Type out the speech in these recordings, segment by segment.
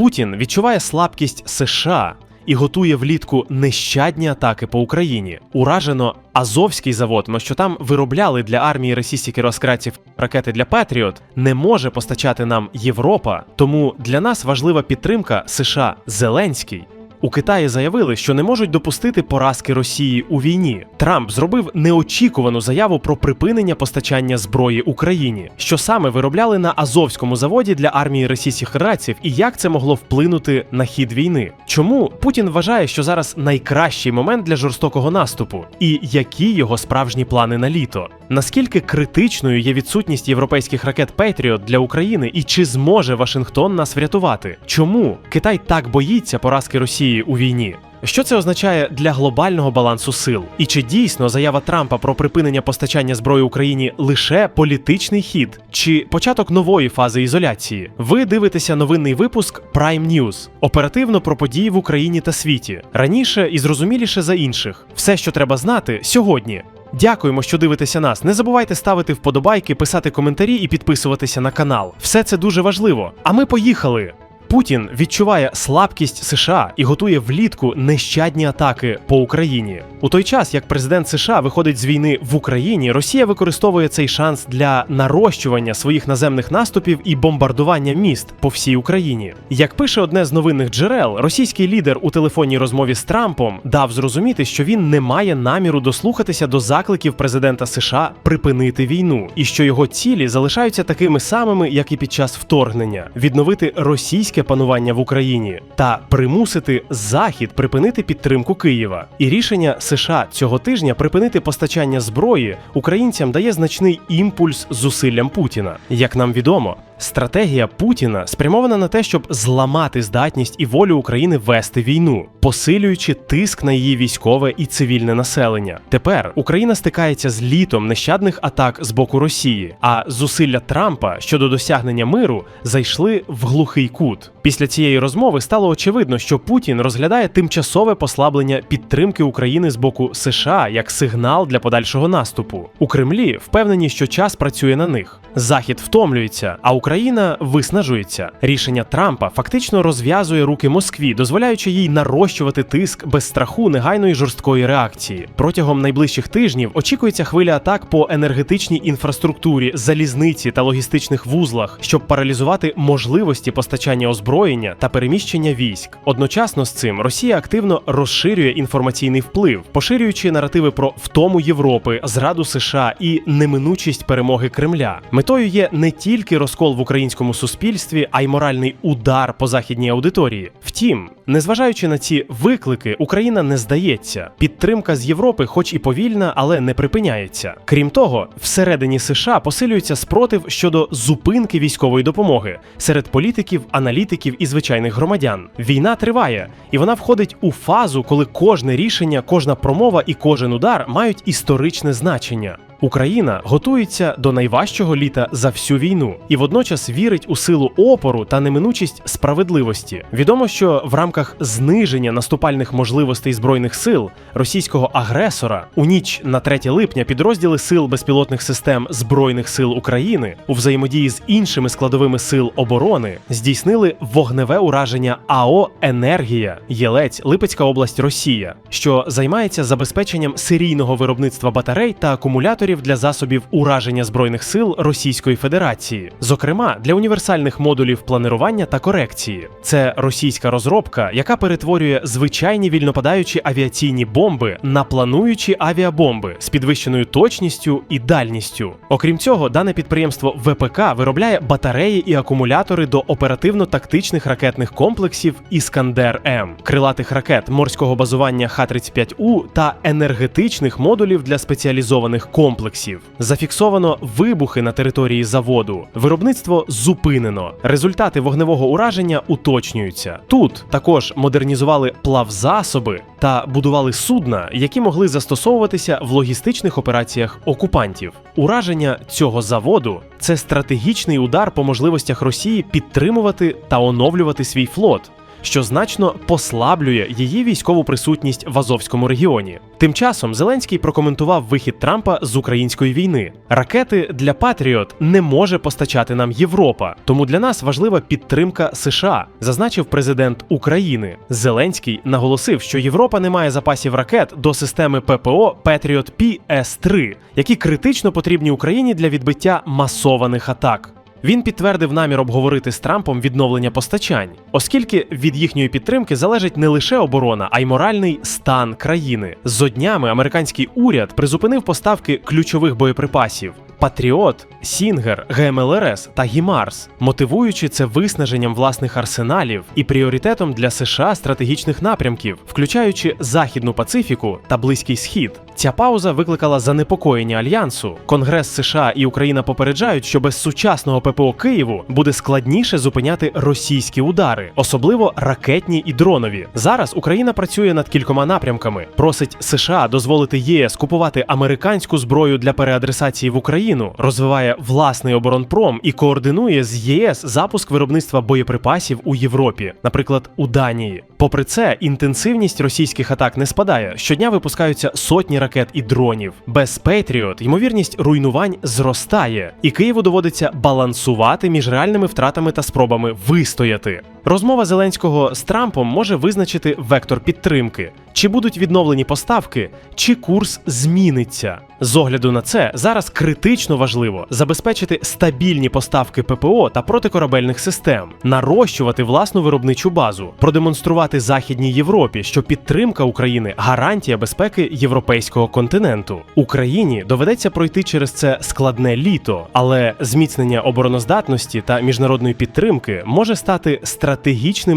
Путін відчуває слабкість США і готує влітку нещадні атаки по Україні. Уражено Азовський завод, на що там виробляли для армії російських розкратів ракети для Петріот, не може постачати нам Європа. Тому для нас важлива підтримка США Зеленський. У Китаї заявили, що не можуть допустити поразки Росії у війні. Трамп зробив неочікувану заяву про припинення постачання зброї Україні, що саме виробляли на Азовському заводі для армії російських федерацій, і як це могло вплинути на хід війни. Чому Путін вважає, що зараз найкращий момент для жорстокого наступу, і які його справжні плани на літо? Наскільки критичною є відсутність європейських ракет Петріот для України, і чи зможе Вашингтон нас врятувати? Чому Китай так боїться поразки Росії у війні? Що це означає для глобального балансу сил? І чи дійсно заява Трампа про припинення постачання зброї Україні лише політичний хід, чи початок нової фази ізоляції? Ви дивитеся новинний випуск Prime News. оперативно про події в Україні та світі раніше і зрозуміліше за інших. Все, що треба знати, сьогодні. Дякуємо, що дивитеся нас. Не забувайте ставити вподобайки, писати коментарі і підписуватися на канал. Все це дуже важливо. А ми поїхали. Путін відчуває слабкість США і готує влітку нещадні атаки по Україні. У той час, як президент США виходить з війни в Україні, Росія використовує цей шанс для нарощування своїх наземних наступів і бомбардування міст по всій Україні. Як пише одне з новинних джерел, російський лідер у телефонній розмові з Трампом дав зрозуміти, що він не має наміру дослухатися до закликів президента США припинити війну, і що його цілі залишаються такими самими, як і під час вторгнення відновити російське панування в Україні та примусити Захід припинити підтримку Києва. І рішення США цього тижня припинити постачання зброї українцям дає значний імпульс зусиллям Путіна. Як нам відомо, стратегія Путіна спрямована на те, щоб зламати здатність і волю України вести війну, посилюючи тиск на її військове і цивільне населення. Тепер Україна стикається з літом нещадних атак з боку Росії, а зусилля Трампа щодо досягнення миру зайшли в глухий кут. Після цієї розмови стало очевидно, що Путін розглядає тимчасове послаблення підтримки України з боку США як сигнал для подальшого наступу. У Кремлі впевнені, що час працює на них. Захід втомлюється, а Україна виснажується. Рішення Трампа фактично розв'язує руки Москві, дозволяючи їй нарощувати тиск без страху негайної жорсткої реакції. Протягом найближчих тижнів очікується хвиля атак по енергетичній інфраструктурі, залізниці та логістичних вузлах, щоб паралізувати можливості постачання озброєння та переміщення військ. Одночасно з цим Росія активно розширює інформаційний вплив, поширюючи наративи про втому Європи, зраду США і неминучість перемоги Кремля. Метою є не тільки розкол в українському суспільстві, а й моральний удар по західній аудиторії. Втім, незважаючи на ці виклики, Україна не здається. Підтримка з Європи, хоч і повільна, але не припиняється. Крім того, всередині США посилюється спротив щодо зупинки військової допомоги серед політиків, аналітиків і звичайних громадян. Війна триває, і вона входить у фазу, коли кожне рішення, кожна промова і кожен удар мають історичне значення. Україна готується до найважчого літа за всю війну і водночас вірить у силу опору та неминучість справедливості. Відомо, що в рамках зниження наступальних можливостей збройних сил російського агресора у ніч на 3 липня підрозділи сил безпілотних систем збройних сил України у взаємодії з іншими складовими сил оборони здійснили вогневе ураження АО Енергія Єлець Липецька область Росія, що займається забезпеченням серійного виробництва батарей та акумуляторів для засобів ураження збройних сил Російської Федерації, зокрема для універсальних модулів планування та корекції. Це російська розробка, яка перетворює звичайні вільнопадаючі авіаційні бомби на плануючі авіабомби з підвищеною точністю і дальністю. Окрім цього, дане підприємство ВПК виробляє батареї і акумулятори до оперативно-тактичних ракетних комплексів Іскандер М, крилатих ракет морського базування Х-35У та енергетичних модулів для спеціалізованих комплексів. Зафіксовано вибухи на території заводу. Виробництво зупинено. Результати вогневого ураження уточнюються. Тут також модернізували плавзасоби та будували судна, які могли застосовуватися в логістичних операціях окупантів. Ураження цього заводу це стратегічний удар по можливостях Росії підтримувати та оновлювати свій флот. Що значно послаблює її військову присутність в Азовському регіоні. Тим часом Зеленський прокоментував вихід Трампа з української війни. Ракети для Патріот не може постачати нам Європа, тому для нас важлива підтримка США, зазначив президент України. Зеленський наголосив, що Європа не має запасів ракет до системи ППО Patriot PS-3, які критично потрібні Україні для відбиття масованих атак. Він підтвердив намір обговорити з Трампом відновлення постачань, оскільки від їхньої підтримки залежить не лише оборона, а й моральний стан країни. Зо днями американський уряд призупинив поставки ключових боєприпасів. Патріот, Сінгер, ГМЛРС та Гімарс, мотивуючи це виснаженням власних арсеналів і пріоритетом для США стратегічних напрямків, включаючи Західну Пацифіку та Близький Схід. Ця пауза викликала занепокоєння альянсу. Конгрес США і Україна попереджають, що без сучасного ППО Києву буде складніше зупиняти російські удари, особливо ракетні і дронові. Зараз Україна працює над кількома напрямками. Просить США дозволити ЄС купувати американську зброю для переадресації в Україну, розвиває власний оборонпром і координує з ЄС запуск виробництва боєприпасів у Європі, наприклад, у Данії. Попри це, інтенсивність російських атак не спадає. Щодня випускаються сотні ракет і дронів. Без Patriot ймовірність руйнувань зростає, і Києву доводиться балансувати між реальними втратами та спробами вистояти. Розмова Зеленського з Трампом може визначити вектор підтримки, чи будуть відновлені поставки, чи курс зміниться. З огляду на це зараз критично важливо забезпечити стабільні поставки ППО та протикорабельних систем, нарощувати власну виробничу базу, продемонструвати Західній Європі, що підтримка України гарантія безпеки європейського континенту. Україні доведеться пройти через це складне літо, але зміцнення обороноздатності та міжнародної підтримки може стати стратегічним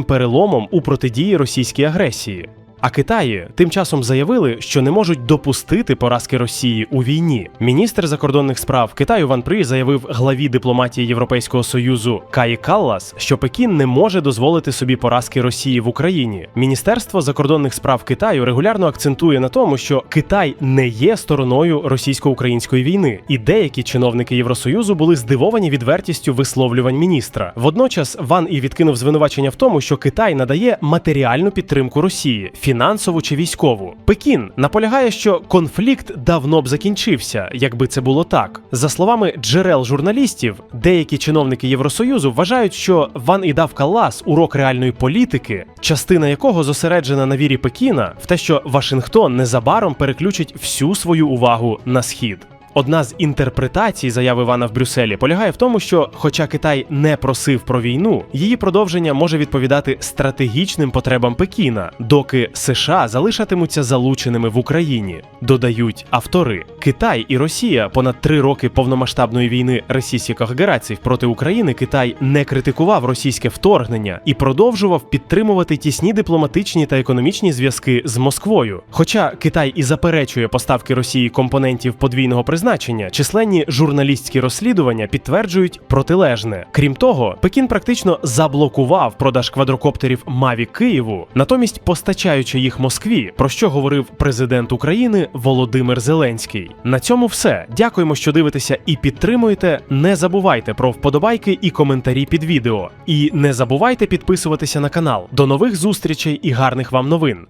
переломом у протидії російській агресії. А Китаї тим часом заявили, що не можуть допустити поразки Росії у війні. Міністр закордонних справ Китаю Ван При заявив главі дипломатії Європейського союзу Каї Каллас, що Пекін не може дозволити собі поразки Росії в Україні. Міністерство закордонних справ Китаю регулярно акцентує на тому, що Китай не є стороною російсько-української війни, і деякі чиновники Євросоюзу були здивовані відвертістю висловлювань міністра. Водночас Ван і відкинув звинувачення в тому, що Китай надає матеріальну підтримку Росії фінансову чи військову. Пекін наполягає, що конфлікт давно б закінчився, якби це було так. За словами джерел журналістів, деякі чиновники Євросоюзу вважають, що Ван і дав Калас урок реальної політики, частина якого зосереджена на вірі Пекіна в те, що Вашингтон незабаром переключить всю свою увагу на схід. Одна з інтерпретацій заяви Івана в Брюсселі полягає в тому, що, хоча Китай не просив про війну, її продовження може відповідати стратегічним потребам Пекіна, доки США залишатимуться залученими в Україні. Додають автори. Китай і Росія понад три роки повномасштабної війни російських агресій проти України Китай не критикував російське вторгнення і продовжував підтримувати тісні дипломатичні та економічні зв'язки з Москвою. Хоча Китай і заперечує поставки Росії компонентів подвійного призначення, численні журналістські розслідування підтверджують протилежне. Крім того, Пекін практично заблокував продаж квадрокоптерів Маві Києву, натомість постачаючи їх Москві, про що говорив президент України Володимир Зеленський. На цьому все. Дякуємо, що дивитеся і підтримуєте. Не забувайте про вподобайки і коментарі під відео. І не забувайте підписуватися на канал. До нових зустрічей і гарних вам новин.